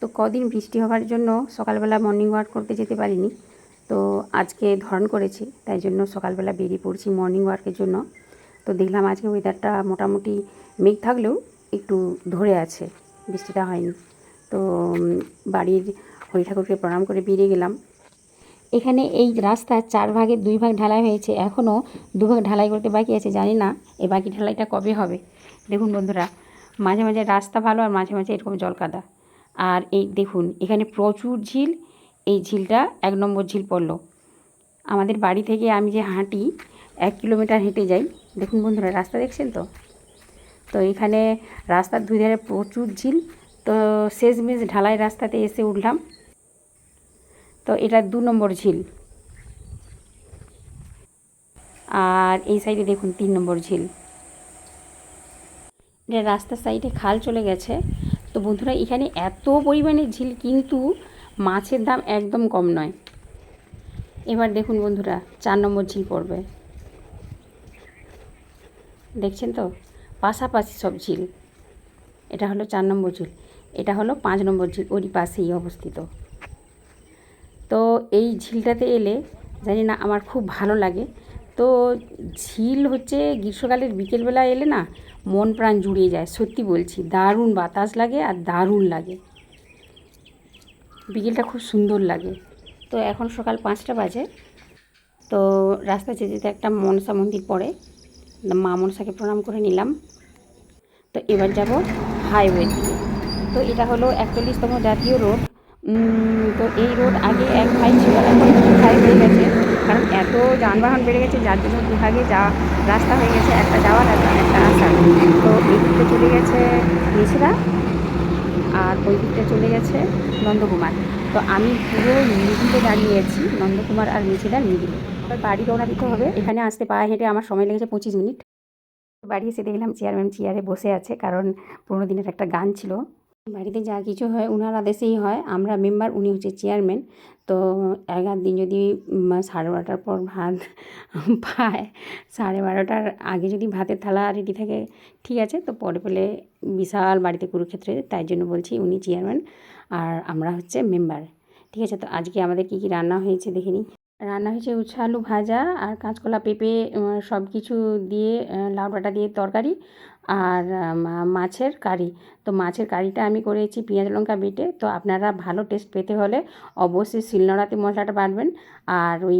তো কদিন বৃষ্টি হওয়ার জন্য সকালবেলা মর্নিং ওয়াক করতে যেতে পারিনি। তো আজকে ধরন করেছি, তাই জন্য সকালবেলা বেরিয়ে পড়ছি মর্নিং ওয়ার্কের জন্য। তো দেখলাম আজকে ওয়েদারটা মোটামুটি মেঘ থাকলেও একটু ধরে আছে, বৃষ্টিটা হয়নি। তো বাড়ির হরি ঠাকুরকে প্রণাম করে বেরিয়ে গেলাম। এখানে এই রাস্তার চার ভাগের দুই ভাগ ঢালাই হয়েছে এখনও দু ভাগ ঢালাই করতে বাকি আছে, জানি না এ বাকি ঢালাইটা কবে হবে। দেখুন বন্ধুরা, মাঝে মাঝে রাস্তা ভালো আর মাঝে মাঝে এরকম জল কাদা আর এই দেখুন, এখানে প্রচুর ঝিল, এই ঝিলটা এক নম্বর ঝিল পড়ল। আমাদের বাড়ি থেকে আমি যে হাঁটি, এক কিলোমিটার হেঁটে যাই, দেখুন বন্ধুরা, রাস্তা দেখছেন তো? তো এখানে রাস্তার দুই ধারে প্রচুর ঝিল, তো শেষমেশ ঢালাই রাস্তাতে এসে উঠলাম। তো এটা দু নম্বর ঝিল। আর এই সাইডে দেখুন, তিন নম্বর ঝিল। রাস্তার সাইডে খাল চলে গেছে তো বন্ধুরা, এখানে এত পরিমাণে ঝিল কিন্তু মাছের দাম একদম কম নয়। এবার দেখুন বন্ধুরা, চার নম্বর ঝিল পড়বে। দেখছেন তো? পাশাপাশি সব ঝিল। এটা হলো চার নম্বর ঝিল। এটা হলো পাঁচ নম্বর ঝিল, ওরই পাশেই অবস্থিত। তো এই ঝিলটাতে এলে, জানি না, আমার খুব ভালো লাগে। তো ঝিল হচ্ছে, গ্রীষ্মকালের বিকেলবেলা এলে না মন প্রাণ জুড়িয়ে যায়, সত্যি বলছি। দারুণ বাতাস লাগে আর দারুণ লাগে। বিকেলটা খুব সুন্দর লাগে। তো এখন সকাল পাঁচটা বাজে। তো রাস্তা যেতে যেতে একটা মনসা মন্দির পড়ে। মা মনসাকে প্রণাম করে নিলাম। তো এবার যাব হাইওয়ে দিকে। তো এটা হলো একচল্লিশতম জাতীয় রোড। তো এই রোড আগে এক ভাই ছিল এখন হয়ে গেছে। কারণ এত যানবাহন বেড়ে গেছে, যার জন্য দু ভাগে যা রাস্তা হয়ে গেছে, একটা যাওয়ার আর একটা আসার। তো এই দিকটা চলে গেছে নিচরা আর ওই দিকটা চলে গেছে নন্দকুমার। তো আমি পুরো মিডিলে দাঁড়িয়ে আছি, নন্দকুমার আর মিছিলার মিডিলে বাড়ি রওনা দিতে হবে, এখানে আসতে পায়ে হেঁটে আমার সময় লেগেছে পঁচিশ মিনিট। বাড়ি এসে দেখলাম চেয়ারম্যান চেয়ারে বসে আছে, কারণ পুরোনো দিনের একটা গান ছিল। বাড়িতে যা কিছু হয় ওনার আদেশেই হয়। আমরা মেম্বার উনি হচ্ছে চেয়ারম্যান তো এগার দিন যদি সাড়ে বারোটার পর ভাত পায়, সাড়ে বারোটার আগে যদি ভাতের থালা রেডি থাকে, ঠিক আছে, তো পরে পেলে বিশাল বাড়িতে কুরুক্ষেত্রে, তাই জন্য বলছি উনি চেয়ারম্যান আর আমরা হচ্ছে মেম্বার ঠিক আছে, তো আজকে আমাদের কী কী রান্না হয়েছে দেখে নিই। রান্না হয়েছে উচ্ছে, আলু ভাজা আর কাঁচকলা, পেঁপে সব কিছু দিয়ে লাউ ডাঁটা দিয়ে তরকারি আর মাছের কারি। তো মাছের কারিটা আমি করেছি পেঁয়াজ লঙ্কা বেটে। তো আপনারা ভালো টেস্ট পেতে হলে অবশ্যই শিলনোড়াতে মশলাটা বাড়বেন আর ওই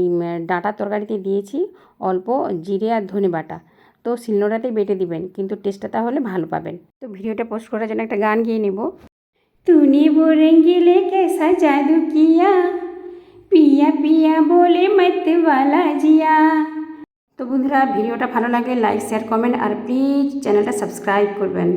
ডাটা তরকারিতে দিয়েছি অল্প জিরে আর ধনে বাটা। তো শিলনোড়াতেই বেটে দিবেন, কিন্তু টেস্টটা তাহলে ভালো পাবেন। তো ভিডিওটা পোস্ট করার জন্য একটা গান গিয়ে নেব। তুনি বোরেঙ্গিলে কেসা জাদু কিয়া পিয়া পিয়া বলে মত वाला জিয়া তো বন্ধুরা ভিডিওটা ভালো লাগলে like share comment R please চ্যানেলটা সাবস্ক্রাইব করবেন